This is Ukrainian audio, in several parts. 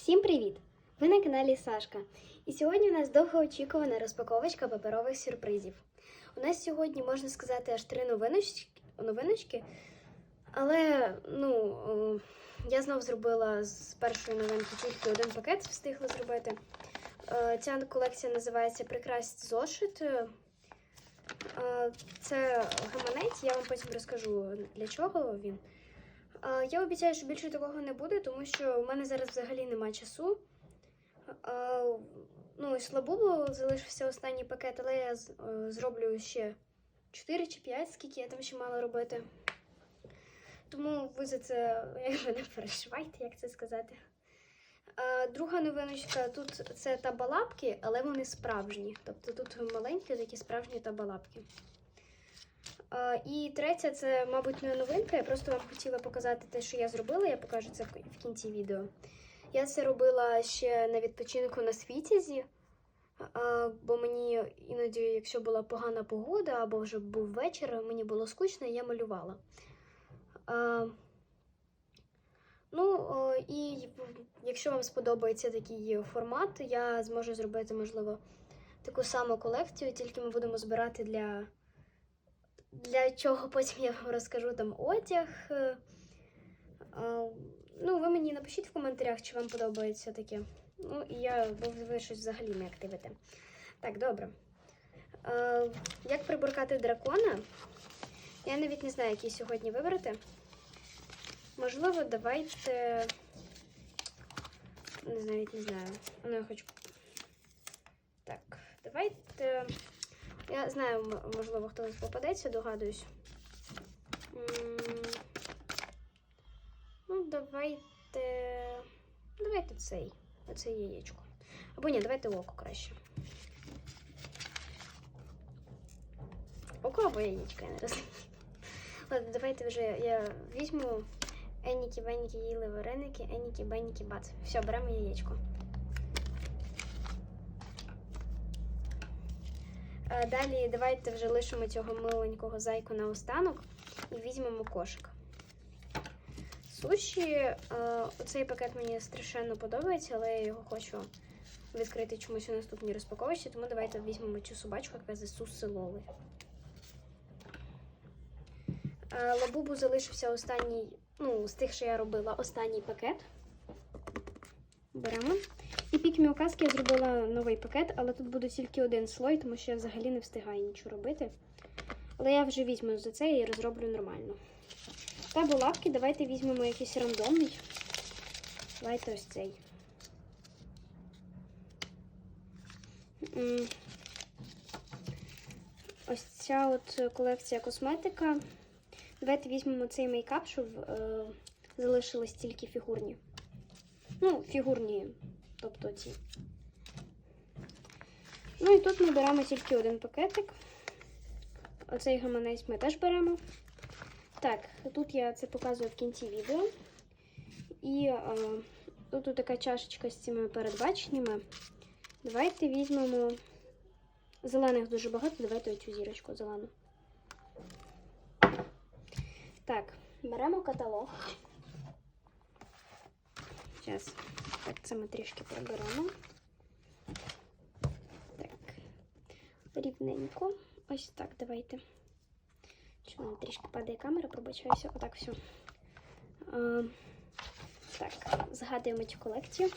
Всім привіт! Ви на каналі Сашка. І сьогодні у нас довгоочікувана розпаковочка паперових сюрпризів. У нас сьогодні, можна сказати, аж три новиночки, новиночки але ну, я знов зробила з першої новинки тільки один пакет, встигла зробити. Е, Ця колекція називається Прикрасть зошит. Е, Це гаманець, я вам потім розкажу для чого він. Я обіцяю, що більше такого не буде, тому що в мене зараз взагалі немає часу. Ну, і слабубу залишився останній пакет, але я е, зроблю ще 4 чи 5, скільки я там ще мала робити. Тому ви за це якби не переживайте, як це сказати. Друга новиночка тут це табалапки, але вони справжні. Тобто тут маленькі такі справжні табалапки. І третя це, мабуть, не новинка. Я просто вам хотіла показати те, що я зробила. Я покажу це в кінці відео. Я це робила ще на відпочинку на світязі, бо мені іноді, якщо була погана погода або вже був вечір, мені було скучно, і я малювала. Ну, і якщо вам сподобається такий формат, я зможу зробити, можливо, таку саму колекцію, тільки ми будемо збирати для, для чого потім я вам розкажу там одяг. е, Ну, ви мені напишіть в коментарях, чи вам подобається таке. Ну, і я, бо ви щось взагалі не активите. Так, добре. Е, як приборкати дракона? Я навіть не знаю, який сьогодні вибрати. Можливо, давайте. Не знаю, навіть не знаю. Ну, я хочу. Так, давайте. Я знаю, можливо, хтось попадеться, догадуюсь. Ну, давайте. Давайте цей. Оце яєчко. Або ні, давайте око краще. Око або яєчко, я не розумію. Ладно, давайте вже я візьму Еніки, Беніки, їли вареники, Еніки, Беніки, бац. Все, беремо яєчко. Далі давайте вже лишимо цього миленького зайку на останок і візьмемо кошик. Суші, е, оцей пакет мені страшенно подобається, але я його хочу відкрити чомусь у наступній розпаковочці, тому давайте візьмемо цю собачку, яка з Ісуси Лоли. Е, Лабубу залишився останній, ну, з тих, що я робила, останній пакет. Беремо. І пікмі указки я зробила новий пакет, але тут буде тільки один слой, тому що я взагалі не встигаю нічого робити. Але я вже візьму за це і розроблю нормально. Та булавки, давайте візьмемо якийсь рандомний. Давайте ось цей. Ось ця от колекція косметика. Давайте візьмемо цей мейкап, щоб е, залишились тільки фігурні. Ну, фігурні, тобто ці. Ну і тут ми беремо тільки один пакетик. Оцей гаманець ми теж беремо. Так, тут я це показую в кінці відео. І е, тут така чашечка з цими передбаченнями. Давайте візьмемо зелених дуже багато. Давайте оцю зірочку зелену. Так, беремо каталог. Зараз. Так, це ми трішки приберемо. Так. Рівненько. Ось так, давайте. Мене трішки падає камера, пробачаюся. Отак все. А, так, згадуємо цю колекцію.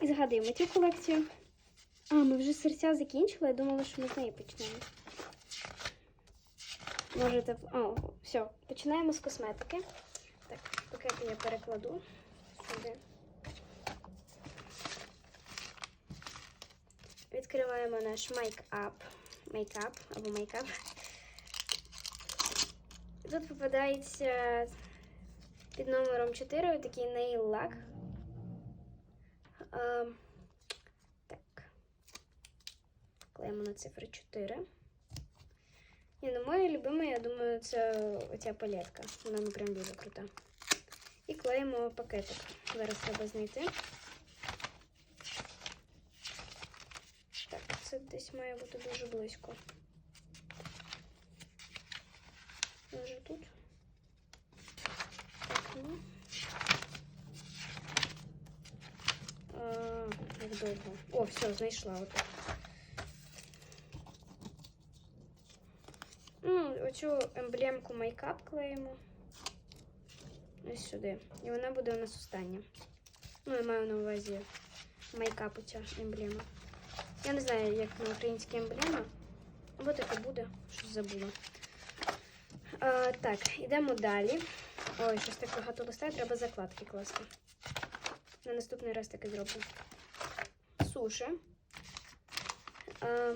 І згадуємо цю колекцію. А, ми вже серця закінчили. Я думала, що ми з неї почнемо. Можете. О, все, починаємо з косметики. Так, пакети я перекладу сюди. Відкриваємо наш мейкап. Мейкап або мейкап. Тут попадається під номером 4 такий nail лак. Ем, так. Клеїмо на цифри 4. Ні, ну моя любима, я думаю, це оця палетка. Вона ну прям дуже крута. І клеїмо пакетик. Зараз треба знайти. десь має бути дуже близько. Може тут? Так, ну. А, довго. О, все, знайшла отак. Ну, оцю емблемку майкап клеїмо. Ось сюди. І вона буде у нас остання. Ну, я маю на увазі майкап ця емблема. Я не знаю, як на українській емблема. Або таке буде, щось забула. А, так, йдемо далі. Ой, щось так багато листає, треба закладки класти. На наступний раз таке зроблю. Суші. А,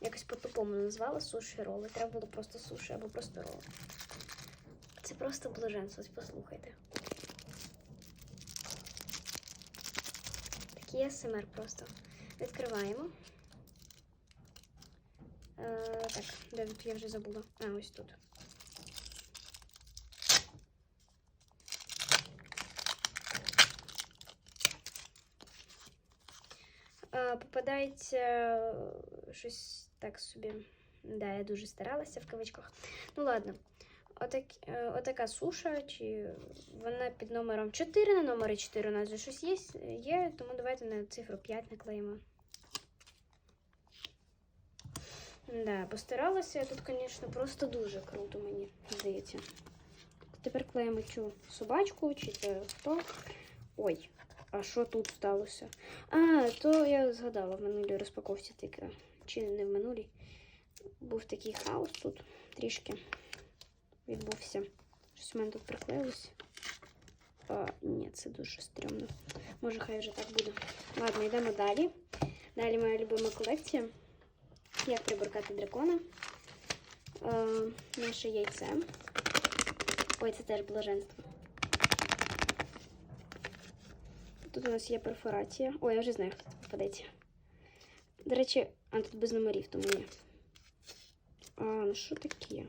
якось по-тупому назвала суші роли. Треба було просто суші або просто роли. Це просто блаженство, послухайте. Такий СМР просто. Відкриваємо. Е, так, де тут я вже забула. А, ось тут. Е, попадається щось так собі. Да, я дуже старалася в кавичках. Ну ладно. Отак, е, отака суша, чи вона під номером 4 на номері 4 у нас вже щось є, є, тому давайте на цифру 5 наклеїмо. Да, постаралася тут, звісно, просто дуже круто, мені здається. Тепер клеїмо цю собачку, чи це хто. Ой, а що тут сталося? А, то я згадала в минулій розпаковці таке. Чи не в минулій. Був такий хаос тут трішки відбувся. Щось у мене тут приклеїлося. А, ні, це дуже стрьомно. Може, хай вже так буде. Ладно, йдемо далі. Далі моя любима колекція. Як приборкати дракона. Е, наше яйце. Ой, це теж блаженство. Тут у нас є перфорація. Ой, я вже знаю, хто тут попадеться. До речі, а тут без номерів, тому ні. А, ну що таке?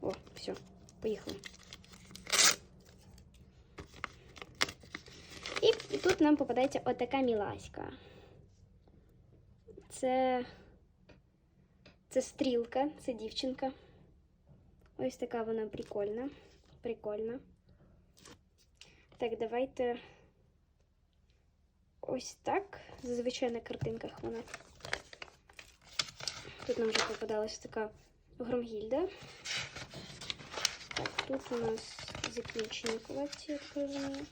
О, все, поїхали. І, і тут нам попадається отака міласька. Це, це стрілка, це дівчинка. Ось така вона прикольна. Прикольна. Так, давайте ось так. Зазвичай на картинках вона. Тут нам вже попадалась така громгільда. Так, тут у нас закінчення колекції, розумію.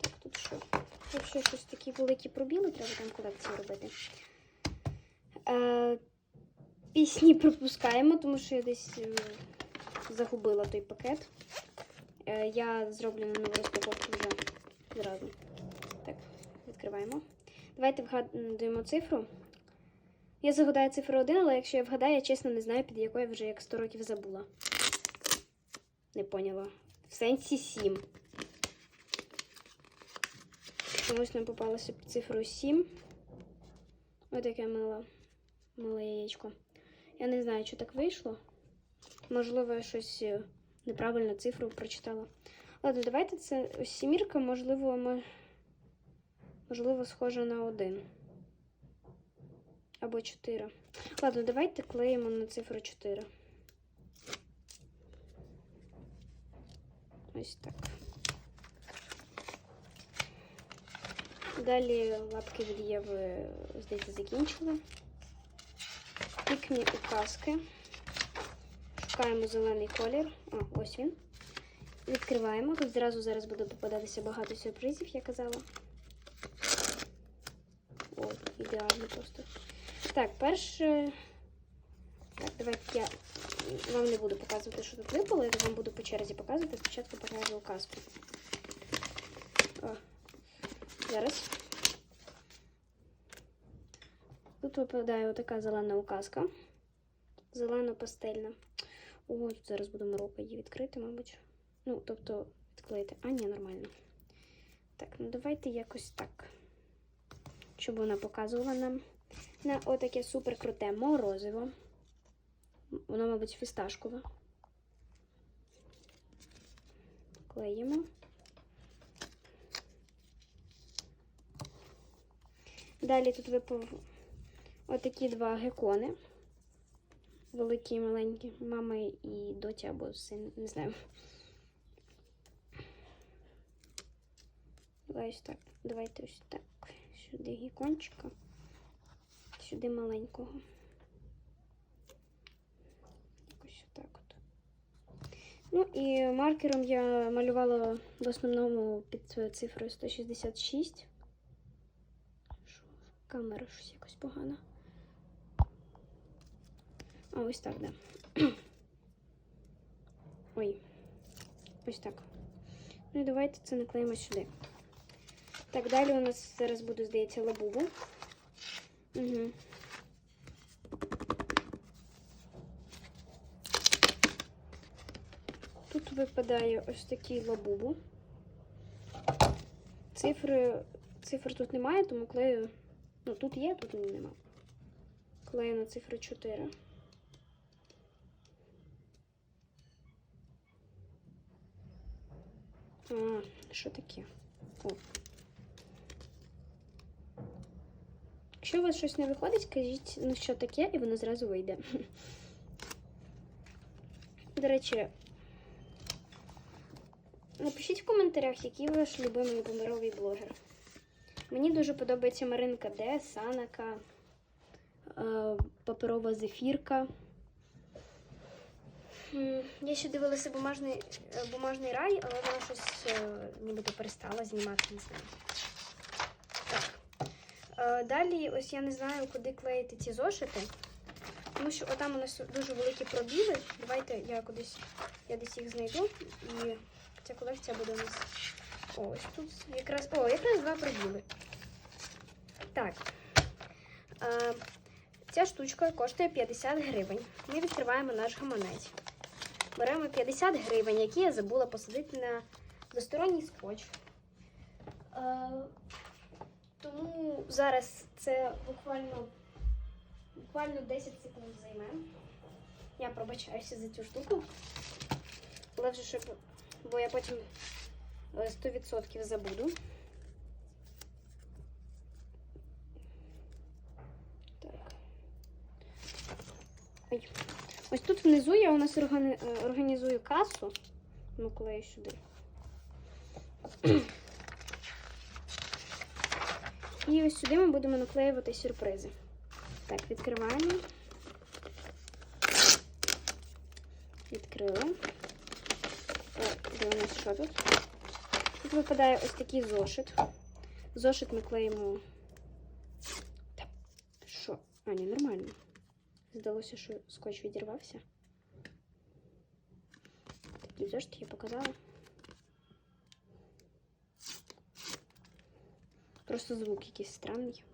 Так, тут що? Тут ще щось такі великі пробіли, треба там колекцію робити. Е, пісні пропускаємо, тому що я десь е, загубила той пакет. Е, я зроблю на нову розпаковку вже зразу. Так, відкриваємо. Давайте вгадуємо цифру. Я загадаю цифру 1, але якщо я вгадаю, я чесно не знаю, під якою вже як 100 років забула. Не поняла. В сенсі 7. Чомусь нам попалося цифрою 7. Ось таке миле, миле яєчко. Я не знаю, що так вийшло. Можливо, я щось е, неправильно цифру прочитала. Ладно, давайте це ось сімірка, можливо, ми... можливо, схожа на 1. Або 4. Ладно, давайте клеїмо на цифру 4. Ось так. Далі лапки від Єви, здається, закінчили. Пікмі указки. Шукаємо зелений колір. О, ось він. Відкриваємо. Тут зразу зараз буде попадатися багато сюрпризів, я казала. О, ідеально просто. Так, перше. Так, давайте я вам не буду показувати, що тут випало, я вам буду по черзі показувати. Спочатку покажу указку. О, зараз. Тут випадає отака зелена указка. Зелено-пастельна. О, зараз буду морока її відкрити, мабуть. Ну, тобто, відклеїти. А, ні, нормально. Так, ну давайте якось так. Щоб вона показувала нам на отаке супер круте морозиво. Воно, мабуть, фісташкове. Клеїмо. Далі тут випав отакі два гекони. Великі і маленькі. Мама і дотя або син, не знаю. Давай ось так. Давайте ось так. Сюди гікончика. Сюди маленького. Якось отак от. Ну і маркером я малювала в основному під цифрою 166. Камера щось якось погана. А, ось так, да. Ой. Ось так. Ну і давайте це наклеїмо сюди. Так, далі у нас зараз буде, здається, лабубу. Угу. Тут випадає ось такий лабубу. Цифри, цифр тут немає, тому клею. Ну, тут є, тут нема. Клею на цифру 4. А, що таке? О. Якщо у вас щось не виходить, кажіть, ну що таке, і воно зразу вийде. До речі, напишіть в коментарях, який ваш любимий помировий блогер. Мені дуже подобається Маринка Д, Санака, е, паперова зефірка. Я ще дивилася бумажний, е, бумажний рай, але вона щось е, нібито перестала знімати, не знаю. Так. Е, Далі, ось я не знаю, куди клеїти ці зошити. Тому що отам у нас дуже великі пробіли. Давайте я кудись я десь їх знайду. І ця колекція буде у нас. Ось тут якраз. О, якраз два пробіли. Так. Ця штучка коштує 50 гривень. Ми відкриваємо наш гаманець. Беремо 50 гривень, які я забула посадити на двосторонній скотч. Е, тому зараз це буквально, буквально 10 секунд займе. Я пробачаюся за цю штуку. Але вже щоб, бо я потім е, 100% забуду. Так. Ой. Ось тут внизу я у нас е, організую касу. Ну, клею сюди. І ось сюди ми будемо наклеювати сюрпризи. Так, відкриваємо. Відкрила. О, де у нас що тут? Тут випадає ось такий зошит. Зошит ми клеїмо. Що? А, ні, нормально. Здалося, що скотч відірвався. Такий зошит я показала. Просто звук якийсь странний.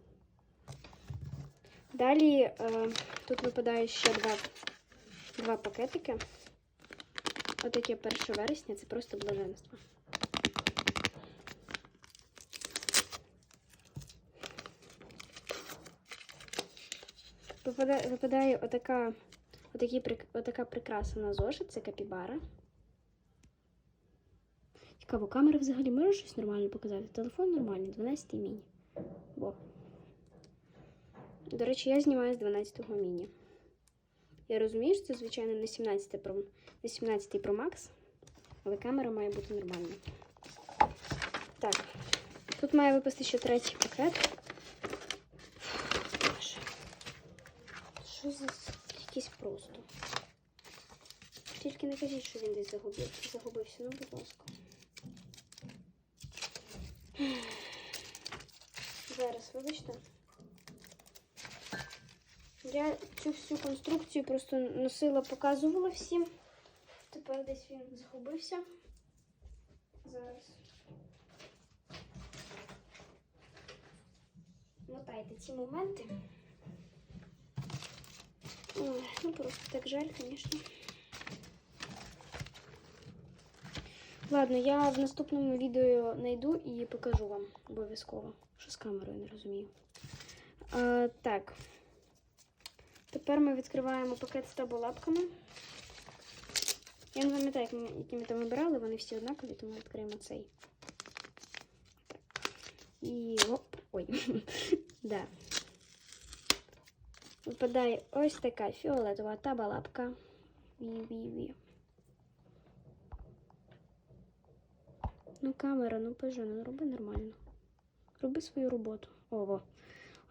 Далі е, тут випадає ще два, два пакетики. Отаке 1 вересня це просто блаженство. Випадає, випадає отака, отакі, отака прикраса на зошит, це капібара. Цікаво, камера взагалі може щось нормально показати? Телефон нормальний, 12 міні. Бо. До речі, я знімаю з 12 міні. Я розумію, що це, звичайно, не 17 Pro, не 17 Pro Max, але камера має бути нормальна. Так, тут має випасти ще третій пакет. Що за якийсь просто? Тільки не кажіть, що він десь загубив. загубився, ну, будь ласка. Зараз, вибачте. Я цю всю конструкцію просто носила, показувала всім. Тепер десь він загубився. Зараз. Мотайте ці моменти. Ой, ну просто так жаль, звісно. Ладно, я в наступному відео знайду і покажу вам обов'язково. Що з камерою не розумію. А, так. Тепер ми відкриваємо пакет з таболапками. Я не пам'ятаю, які ми там вибирали, вони всі однакові, тому відкриємо цей. Так. І оп. Ой. да. Випадає ось така фіолетова табалапка. Ві-ві-ві. Ну, камера, ну пожи, ну роби нормально. Роби свою роботу. Ого.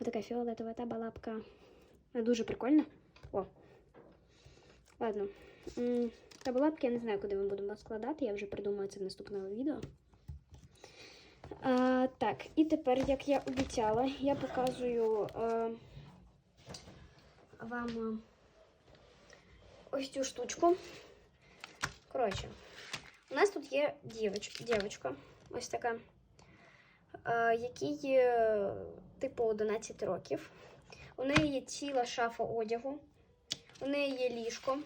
Отака фіолетова та балапка. Дуже прикольно. О. Ладно. М, Та балапки я не знаю, куди ми будемо складати. Я вже придумаю це в наступному відео. А, так, і тепер, як я обіцяла, я показую е, вам е, ось цю штучку. Коротше, у нас тут є дівоч, дівочка, ось така, е, якій типу 11 років. У неї є ціла шафа одягу. У неї є ліжко.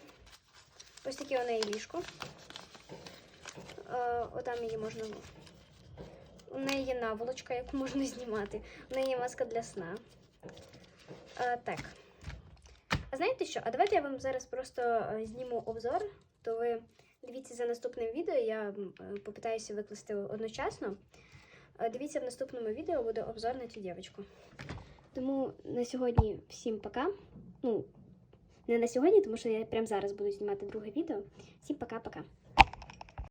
Ось таке у неї ліжко. Е, отам її можна. У неї є наволочка, яку можна знімати. У неї є маска для сна. Так. Знаєте що? А давайте я вам зараз просто е, зніму обзор, то ви дивіться за наступним відео. Я е, попитаюся викласти одночасно. Е, Дивіться в наступному відео буде обзор на цю дівчинку. Тому на сьогодні всім пока. Ну, не на сьогодні, тому що я прямо зараз буду знімати друге відео. Всім пока-пока.